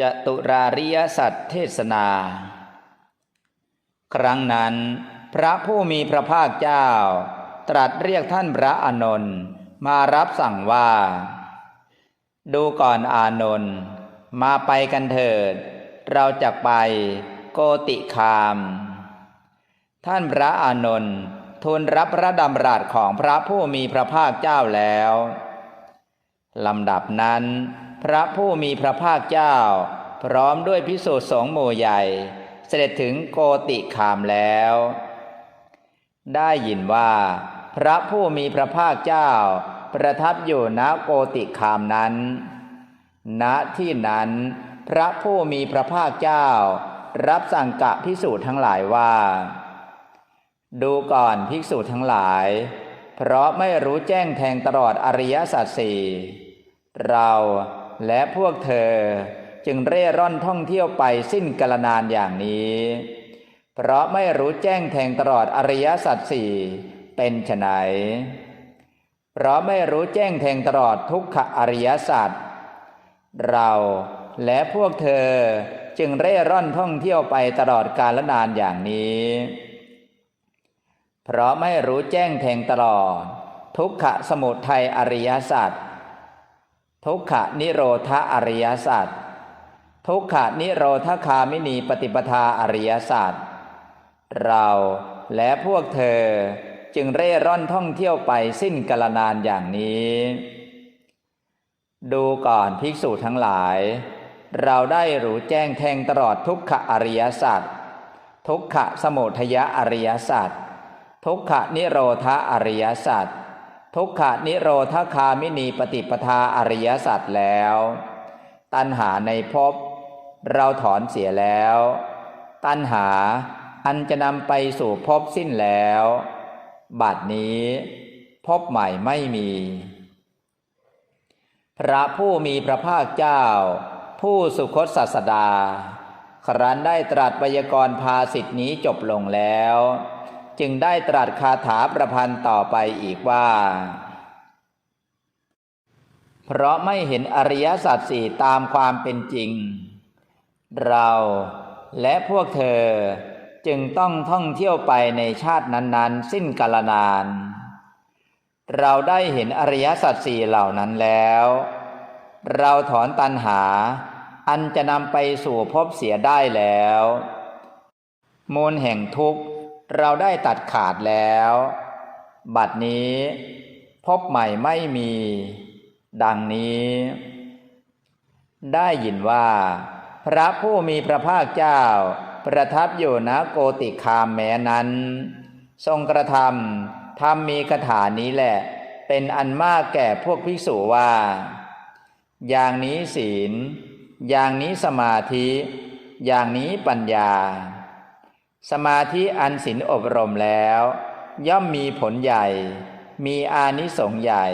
จตุราริยสัตเทศนา ครั้งนั้น พระผู้มีพระภาคเจ้า ตรัสเรียกท่านพระอานนท์มารับสั่งว่า ดูก่อนอานนท์มาไปกันเถิด เราจะไปโกติคาม ท่านพระอานนท์ทูลรับพระดำรัสของพระผู้มีพระภาคเจ้าแล้วลำดับนั้น พระผู้มีพระภาคเจ้า พร้อมด้วยพิสุทธิสงฆ์หมู่ใหญ่ เสด็จถึงโกติคามแล้ว ได้ยินว่า พระผู้มีพระภาคเจ้า ประทับอยู่ณโกติคามนั้น ณที่นั้น พระผู้มีพระภาคเจ้า รับสั่งกะพิสูจน์ทั้งหลายว่า ดูก่อนภิกษุทั้งหลาย เพราะไม่รู้แจ้งแทงตลอดอริยสัจสี่เรา และพวกเธอจึงเร่ร่อนท่องเที่ยวไปสิ้นกาลนานอย่างนี้ เพราะไม่รู้แจ้งแทงตลอดอริยสัจสี่เป็นไฉนเพราะไม่รู้แจ้งแทงตลอดทุกขอริยสัจเราและพวกเธอจึงเร่ร่อนท่องเที่ยวไปตลอดกาลนานอย่างนี้ เพราะไม่รู้แจ้งแทงตลอด ทุกขสมุทัยอริยสัจ ทุกขนิโรธอริยสัจทุกขนิโรธคามินีปฏิปทาอริยสัจเราและพวกเธอจึงเร่ร่อนท่องเที่ยวไปสิ้นกาลนานอย่างนี้ ดูก่อนภิกษุทั้งหลาย เราได้รู้แจ้งแทงตลอดทุกขอริยสัจทุกขสมุทยอริยสัจทุกขนิโรธอริยสัจ ทุกขานิโรธคามินีปฏิปทาอริยสัจแล้ว ตัณหาในภพเราถอนเสียแล้ว ตัณหาอันจะนำไปสู่ภพสิ้นแล้วบัดนี้ภพใหม่ไม่มี พระผู้มีพระภาคเจ้า ผู้สุคตศาสดา ครั้นได้ตรัสไวยากรณ์ภาสิทธินี้จบลงแล้ว จึงได้ตรัสคาถาประพันธ์ต่อไปอีกว่า เพราะไม่เห็นอริยสัจสี่ตามความเป็นจริง เราและพวกเธอจึงต้องท่องเที่ยวไปในชาตินั้น ๆ สิ้นกาลนาน เราได้เห็นอริยสัจสี่เหล่านั้นแล้ว เราถอนตัณหา อันจะนำไปสู่ภพเสียได้แล้ว มูลแห่งทุกข์ เราได้ตัดขาดแล้ว บัดนี้พบใหม่ไม่มี ดังนี้ ได้ยินว่า พระผู้มีพระภาคเจ้า ประทับอยู่ณโกติคามแม้นั้น ทรงกระทำทำมีคาถานี้แหละ เป็นอันมากแก่พวกภิกษุว่า อย่างนี้ศีล อย่างนี้สมาธิ อย่างนี้ปัญญา สมาธิอันศีลอบรมแล้ว ย่อมมีผลใหญ่ มีอานิสงส์ใหญ่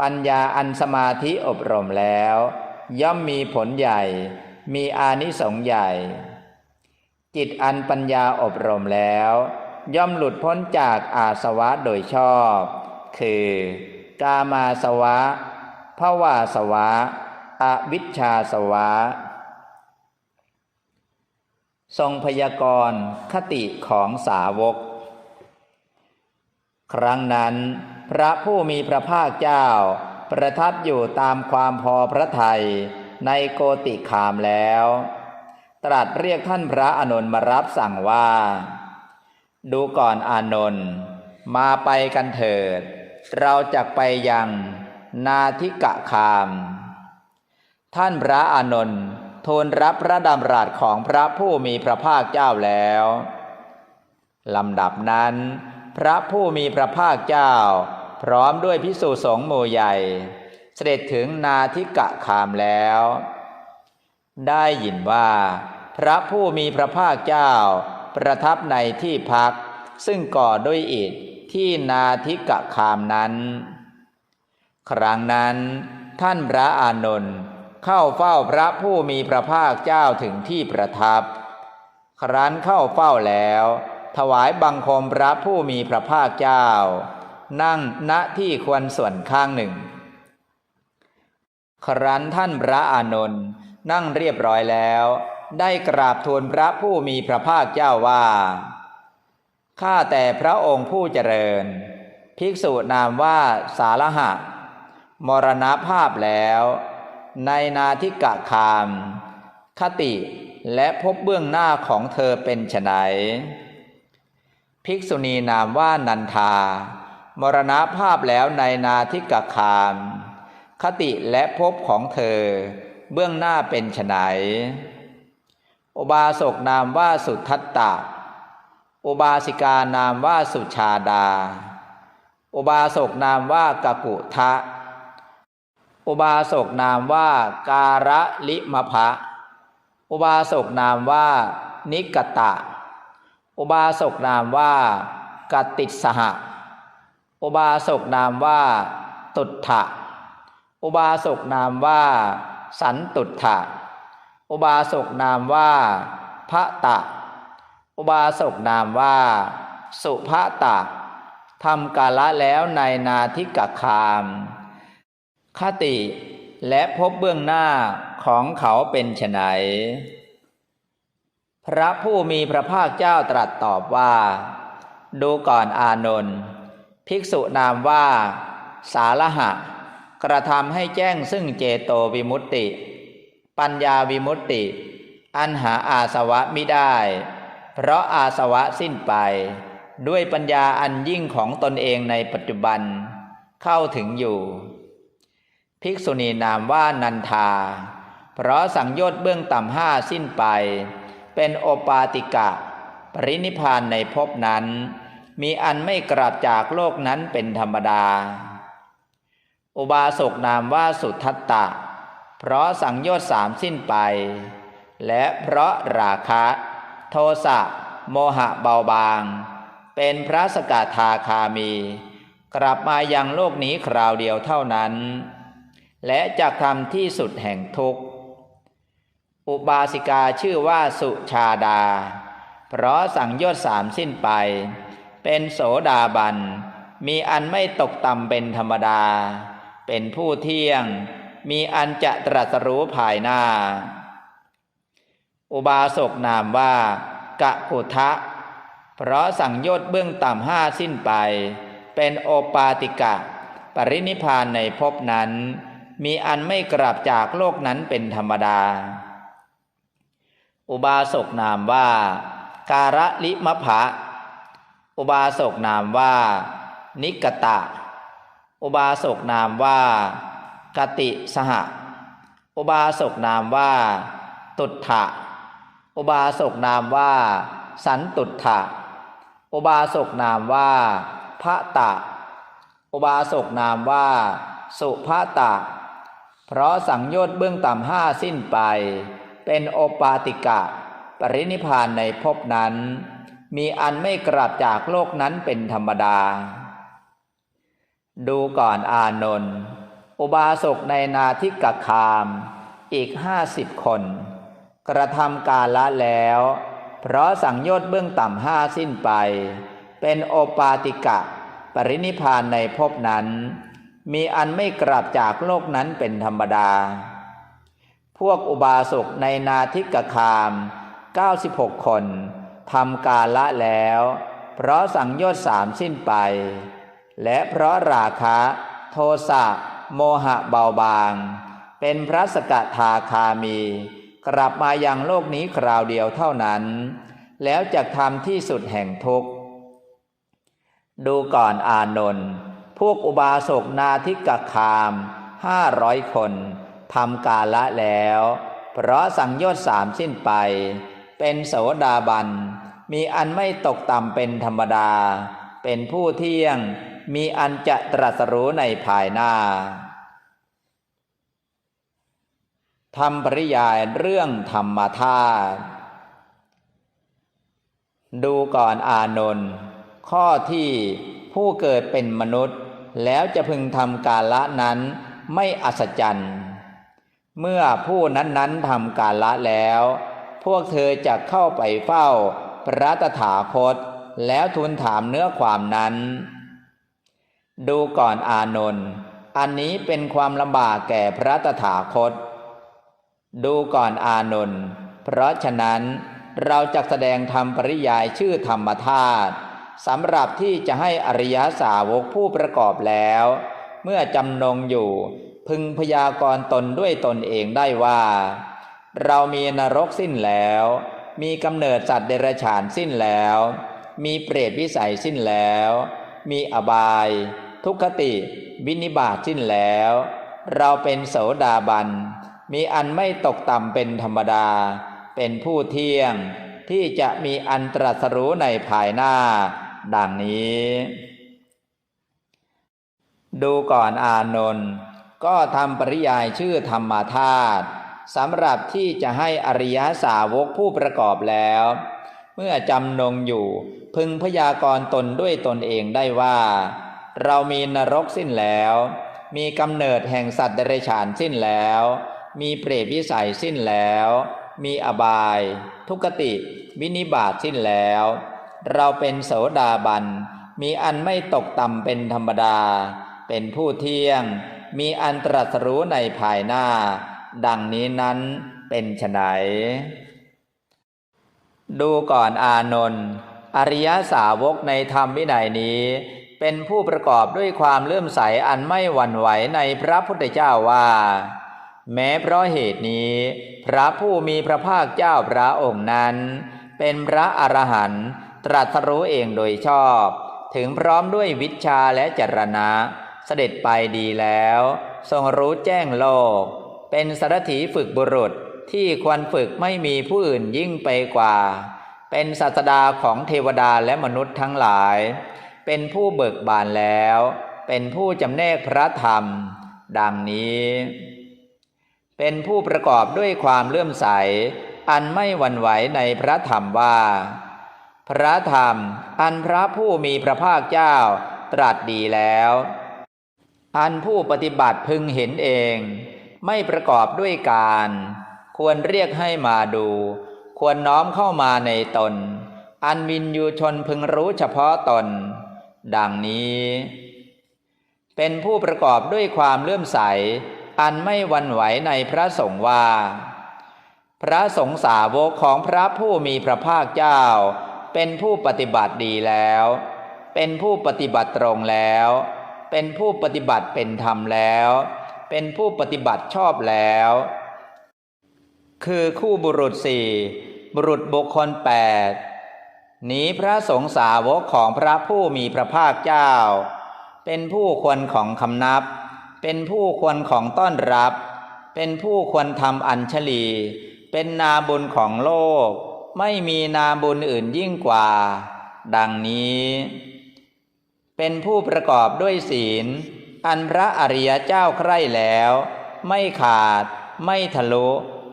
ปัญญาอันสมาธิอบรมแล้ว ย่อมมีผลใหญ่ มีอานิสงส์ใหญ่ จิตอันปัญญาอบรมแล้ว ย่อมหลุดพ้นจากอาสวะโดยชอบ คือกามาสวะภวาสวะ อวิชชาสวะ ทรงพยากรณ์คติของสาวก ครั้งนั้น พระผู้มีพระภาคเจ้า ประทับอยู่ตามความพอพระทัยในโกติคามแล้ว ตรัสเรียกท่านพระอานนท์มารับสั่งว่า ดูก่อนอานนท์มาไปกันเถิด เราจะไปยังนาทิกะคาม ท่านพระอานนท์ ทูลรับพระดำรัสของพระผู้มีพระภาคเจ้าแล้วลำดับนั้น พระผู้มีพระภาคเจ้า พร้อมด้วยพิสุสงฆ์หมู่ใหญ่ เสด็จถึงนาทิกะคามแล้ว ได้ยินว่า พระผู้มีพระภาคเจ้า ประทับในที่พัก ซึ่งก่อด้วยอิฐที่นาทิกะคามนั้น ครั้งนั้นท่านพระอานนท์ เข้าเฝ้าพระผู้มีพระภาคเจ้าถึงที่ประทับ ครั้นเข้าเฝ้าแล้ว ถวายบังคมพระผู้มีพระภาคเจ้า นั่งณที่ควรส่วนข้างหนึ่ง ครั้นท่านพระอานนท์นั่งเรียบร้อยแล้ว ได้กราบทูลพระผู้มีพระภาคเจ้าว่า ข้าแต่พระองค์ผู้เจริญ ภิกษุนามว่าสารหะ มรณภาพแล้ว ในนาทิกะคาม คติและพบเบื้องหน้าของเธอเป็นไฉนภิกษุณีนามว่านันทามรณภาพแล้วในนาทิกะคาม คติและพบของเธอ เบื้องหน้าเป็นไฉนอุบาสกนามว่าสุทัตตะ อุบาสิกานามว่าสุชาดา อุบาสกนามว่ากกุทะ อุบาสกนามว่าการะลิมภะอุบาสกนามว่า นิกตะ อุบาสกนามว่ากติสหะ อุบาสกนามว่า ตุถะอุบาสกนามว่า สันตุถะอุบาสกนามว่าพระตะ อุบาสกนามว่า สุภะตะทำกาละแล้วในนาทิกคาม คติและพบเบื้องหน้าของเขาเป็นไฉนพระผู้มีพระภาคเจ้าตรัสตอบว่า ดูก่อนอานนท์ภิกษุนามว่า สาระหะ กระทำให้แจ้งซึ่งเจโตวิมุตติ ปัญญาวิมุตติ อันหาอาสวะมิได้ เพราะอาสวะสิ้นไป ด้วยปัญญาอันยิ่งของตนเองในปัจจุบัน เข้าถึงอยู่ ภิกษุณีนามว่านันทา เพราะสังโยชน์เบื้องต่ำห้าสิ้นไป เป็นโอปาติกะ ปรินิพานในภพนั้น มีอันไม่กลับจากโลกนั้นเป็นธรรมดา อุบาสกนามว่าสุทัตตะ เพราะสังโยชน์สามสิ้นไป และเพราะราคะ โทสะโมหะเบาบาง เป็นพระสกทาคามี กลับมายังโลกนี้คราวเดียวเท่านั้น และจะทำที่สุดแห่งทุกข์ อุบาสิกาชื่อว่าสุชาดา เพราะสังโยชน์สามสิ้นไป เป็นโสดาบัน มีอันไม่ตกต่ำเป็นธรรมดา เป็นผู้เที่ยง มีอันจะตรัสรู้ภายหน้า อุบาสกนามว่ากะกุทะ เพราะสังโยชน์เบื้องต่ำห้าสิ้นไป เป็นโอปาติกะ ปรินิพานในภพนั้น มีอันไม่กลับจากโลกนั้นเป็นธรรมดา อุบาสกนามว่า การะลิมภะอุบาสกนามว่า นิกตะ อุบาสกนามว่ากติสหะอุบาสกนามว่า ตุถะอุบาสกนามว่า สันตุถะอุบาสกนามว่าพระตะ อุบาสกนามว่า สุภาตะ เพราะสังโยชน์เบื้องต่ำห้าสิ้นไป เป็นโอปาติกะ ปรินิพานในภพนั้น มีอันไม่กลับจากโลกนั้นเป็นธรรมดา ดูก่อนอานนท์อุบาสกในนาทิกคามอีกห้าสิบคน กระทำกาละแล้ว เพราะสังโยชน์เบื้องต่ำห้าสิ้นไป เป็นโอปาติกะ ปรินิพานในภพนั้น มีอันไม่กลับจากโลกนั้นเป็นธรรมดา พวกอุบาสกในนาทิกคาม 96 คนทำกาละแล้ว เพราะสังโยชน์สามสิ้นไป และเพราะราคะ โทสะโมหะเบาบาง เป็นพระสกทาคามี กลับมายังโลกนี้คราวเดียวเท่านั้น แล้วจะทำที่สุดแห่งทุกข์ ดูก่อนอานนท์ พวกอุบาสกนาทิกคามห้าร้อยคนทำกาละแล้ว เพราะสังโยชน์สามสิ้นไป เป็นโสดาบัน มีอันไม่ตกต่ำเป็นธรรมดา เป็นผู้เที่ยง มีอันจะตรัสรู้ในภายหน้าทำปริยายเรื่องธรรมธาตุดูก่อนอานนท์ข้อที่ผู้เกิดเป็นมนุษย์ แล้วจะพึงทำกาละนั้นไม่อัศจรรย์ เมื่อผู้นั้นๆทำกาละแล้ว พวกเธอจะเข้าไปเฝ้าพระตถาคต แล้วทูลถามเนื้อความนั้น ดูก่อนอานนท์อันนี้เป็นความลำบากแก่พระตถาคต ดูก่อนอานนท์เพราะฉะนั้นเราจะแสดงธรรมปริยายชื่อธรรมธาตุ สำหรับที่จะให้อริยสาวกผู้ประกอบแล้ว เมื่อจำนงอยู่พึงพยากรณ์ตนด้วยตนเองได้ว่า เรามีนรกสิ้นแล้ว มีกำเนิดสัตว์เดรัจฉานสิ้นแล้ว มีเปรตวิสัยสิ้นแล้ว มีอบาย ทุกขติ วินิบาตสิ้นแล้ว เราเป็นโสดาบัน มีอันไม่ตกต่ำเป็นธรรมดา เป็นผู้เที่ยงที่จะมีอันตรัสรู้ในภายหน้า ดังนี้ ดูก่อนอานนท์ก็ทำปริยายชื่อธรรมธาตุสำหรับที่จะให้อริยสาวกผู้ประกอบแล้ว เมื่อจำนงอยู่พึงพยากรตนด้วยตนเองได้ว่า เรามีนรกสิ้นแล้ว มีกำเนิดแห่งสัตว์เดรัจฉานสิ้นแล้ว มีเปรตวิสัยสิ้นแล้ว มีอบาย ทุกติ วินิบาตสิ้นแล้ว เราเป็นโสดาบัน มีอันไม่ตกต่ำเป็นธรรมดา เป็นผู้เที่ยง มีอันตรัสรู้ในภายหน้า ดังนี้นั้นเป็นไฉนดูก่อนอานนท์อริยสาวกในธรรมวินัยนี้ เป็นผู้ประกอบด้วยความเลื่อมใสอันไม่หวั่นไหวในพระพุทธเจ้าว่า แม้เพราะเหตุนี้ พระผู้มีพระภาคเจ้าพระองค์นั้น เป็นพระอรหันต์ ตรัสรู้เองโดยชอบ ถึงพร้อมด้วยวิชาและจรณะ เสด็จไปดีแล้ว ทรงรู้แจ้งโลก เป็นสารถีฝึกบุรุษที่ควรฝึกไม่มีผู้อื่นยิ่งไปกว่า เป็นศาสดาของเทวดาและมนุษย์ทั้งหลาย เป็นผู้เบิกบานแล้ว เป็นผู้จำแนกพระธรรม ดังนี้ เป็นผู้ประกอบด้วยความเลื่อมใส อันไม่หวั่นไหวในพระธรรมว่า พระธรรม อันพระผู้มีพระภาคเจ้าตรัสดีแล้ว อันผู้ปฏิบัติพึงเห็นเอง ไม่ประกอบด้วยการ ควรเรียกให้มาดู ควรน้อมเข้ามาในตน อันวินยูชนพึงรู้เฉพาะตน ดังนี้ เป็นผู้ประกอบด้วยความเลื่อมใส อันไม่วันไหวในพระสงฆ์ว่า พระสงฆ์สาวกของพระผู้มีพระภาคเจ้า เป็นผู้ปฏิบัติดีแล้ว เป็นผู้ปฏิบัติตรงแล้ว เป็นผู้ปฏิบัติเป็นธรรมแล้ว เป็นผู้ปฏิบัติชอบแล้ว คือคู่บุรุษสี่บุรุษบุคคลแปดนี้พระสงฆ์สาวกของพระผู้มีพระภาคเจ้า เป็นผู้ควรของคำนับ เป็นผู้ควรของต้อนรับ เป็นผู้ควรทำอัญชลี เป็นนาบุญของโลก ไม่มีนามบุญอื่นยิ่งกว่า ดังนี้ เป็นผู้ประกอบด้วยศีล อันพระอริยเจ้าใคร่แล้ว ไม่ขาด ไม่ทะลุ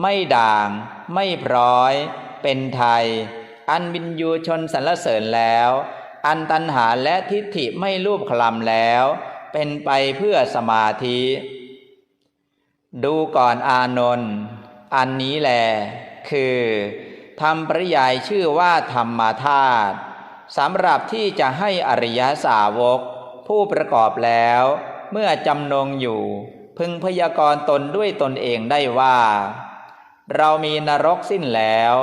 ไม่ด่าง ไม่พร้อย เป็นไทย อันวินยูชนสรรเสริญแล้ว อันตัณหาและทิฏฐิไม่รูปคลำแล้ว เป็นไปเพื่อสมาธิ ดูก่อนอานนท์อันนี้แหลคือ ทำปริยายชื่อว่าธรรมธาตุสำหรับที่จะให้อริยสาวก ผู้ประกอบแล้ว เมื่อจำนงอยู่ พึงพยากรณ์ตนด้วยตนเองได้ว่า เรามีนรกสิ้นแล้ว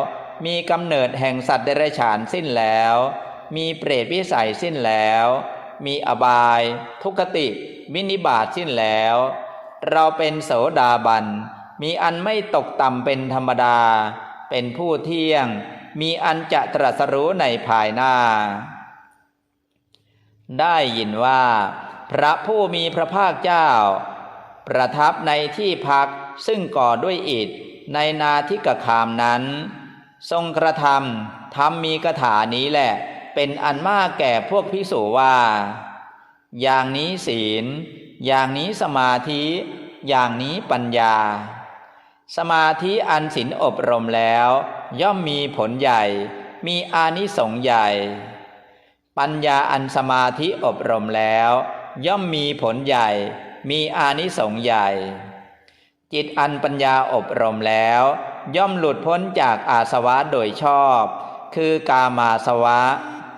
มีกำเนิดแห่งสัตว์เดรัจฉานสิ้นแล้ว มีเปรตวิสัยสิ้นแล้ว มีอบาย ทุกขติ วินิบาตสิ้นแล้ว เราเป็นโสดาบัน มีอันไม่ตกต่ำเป็นธรรมดา เป็นผู้เที่ยง มีอันจะตรัสรู้ในภายหน้า ได้ยินว่า พระผู้มีพระภาคเจ้า ประทับในที่พักซึ่งก่อด้วยอิฐในนาทิกคามนั้น ทรงกระทำทำมีกถานี้แหละ เป็นอันมากแก่พวกพิสูว่า อย่างนี้ศีล อย่างนี้สมาธิ อย่างนี้ปัญญา สมาธิอันศีลอบรมแล้ว ย่อมมีผลใหญ่ มีอานิสงส์ใหญ่ ปัญญาอันสมาธิอบรมแล้ว ย่อมมีผลใหญ่ มีอานิสงส์ใหญ่ จิตอันปัญญาอบรมแล้ว ย่อมหลุดพ้นจากอาสวะโดยชอบ คือกามาสวะ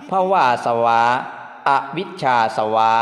ภวาสวะ อวิชชาสวะ